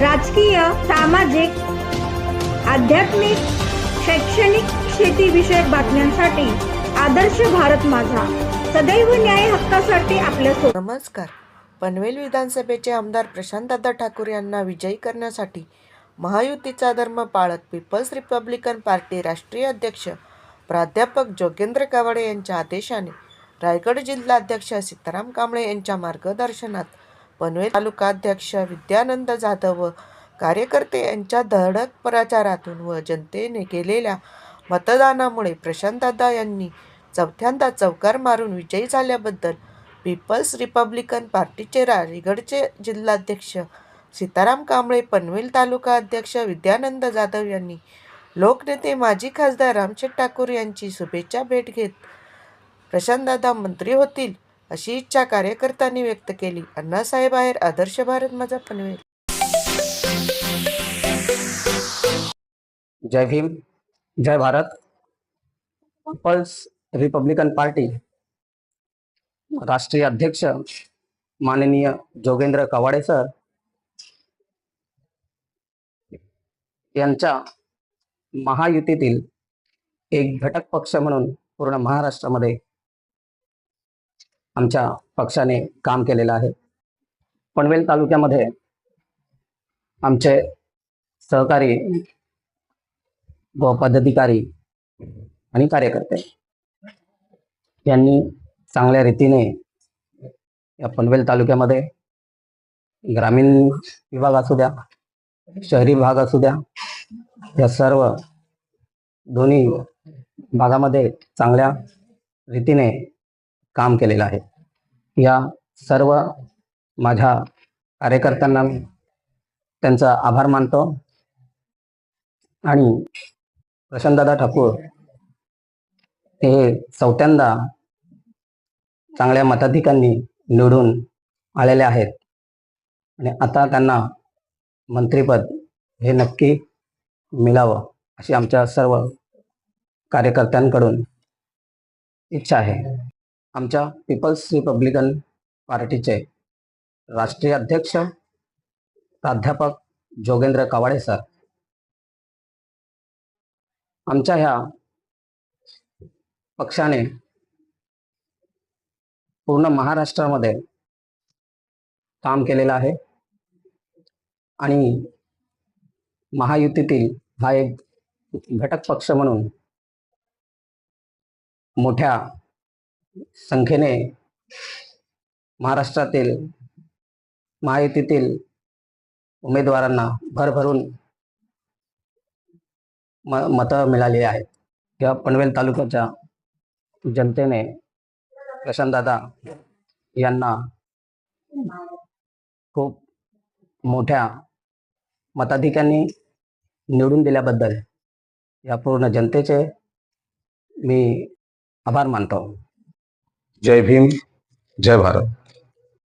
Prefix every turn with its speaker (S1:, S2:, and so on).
S1: राजकीय सामाजिक आध्यात्मिक शैक्षणिक शेतीविषयक बातम्यांसाठी आदर्श भारत माझा. सदैव न्याय हक्कासाठी आपल्या
S2: नमस्कार. पनवेल विधानसभेचे आमदार प्रशांतदादा ठाकूर यांना विजयी करण्यासाठी महायुतीचा धर्म पाळत पीपल्स रिपब्लिकन पार्टी राष्ट्रीय अध्यक्ष प्राध्यापक जोगेंद्र कावडे यांच्या आदेशाने रायगड जिल्हाध्यक्ष सीताराम कांबळे यांच्या मार्गदर्शनात पनवेल तालुकाध्यक्ष विद्यानंद जाधव व कार्यकर्ते यांच्या धडक प्रचारातून व जनतेने केलेल्या मतदानामुळे प्रशांतदादा यांनी चौथ्यांदा चौकार मारून विजयी झाल्याबद्दल पीपल्स रिपब्लिकन पार्टीचे रायगडचे जिल्हाध्यक्ष सीताराम कांबळे पनवेल तालुका अध्यक्ष विद्यानंद जाधव यांनी लोकनेते माजी खासदार रामशेठ ठाकूर यांची शुभेच्छा भेट घेत प्रशांतदादा मंत्री होतील. अशी इच्छा कार्यकर्त्यांनी व्यक्त केली. अण्णासाहेब आहेर आदर्श भारत माझा पनवेल.
S3: जय भीम जय भारत. पीपल्स रिपब्लिकन पार्टी राष्ट्रीय अध्यक्ष माननीय जोगेंद्र कवाडे सर यांच्या महायुतीतील एक घटक पक्ष म्हणून पूर्ण महाराष्ट्रामध्ये आमच्या पक्षाने काम केलेलं आहे. पनवेल तालुक्यामध्ये आमचे सहकारी व पदाधिकारी आणि कार्यकर्ते यांनी चांगल्या रीतीने या पनवेल तालुक्यामध्ये ग्रामीण विभाग असू द्या शहरी भाग असू द्या या सर्व दोन्ही भागामध्ये चांगल्या रीतीने काम केलेलं आहे. या सर्व माझ्या कार्यकर्त्यांना मी त्यांचा आभार मानतो. आणि प्रशांतदादा ठाकूर हे चौथ्यांदा चांगल्या मताधिकांनी निवडून आलेले आहेत. आणि आता त्यांना मंत्रीपद हे नक्की मिळावं अशी आमच्या सर्व कार्यकर्त्यांकडून इच्छा आहे. आमच्या पीपल्स रिपब्लिकन पार्टीचे राष्ट्रीय अध्यक्ष प्राध्यापक जोगेंद्र कवाडे सर. आमच्या ह्या पक्षाने पूर्ण महाराष्ट्रामध्ये काम केलेलं आहे. आणि महायुतीतील हा एक घटक पक्ष म्हणून मोठ्या संख्येने महाराष्ट्रातील महायुतीतील उमेदवारांना भरभरून म मतं मिळाली आहेत. या पनवेल तालुक्याच्या जनतेने प्रशांतदादा यांना खूप मोठ्या मताधिकांनी निवडून दिल्याबद्दल या पूर्ण जनतेचे मी आभार मानतो.
S4: जय भीम जय भारत।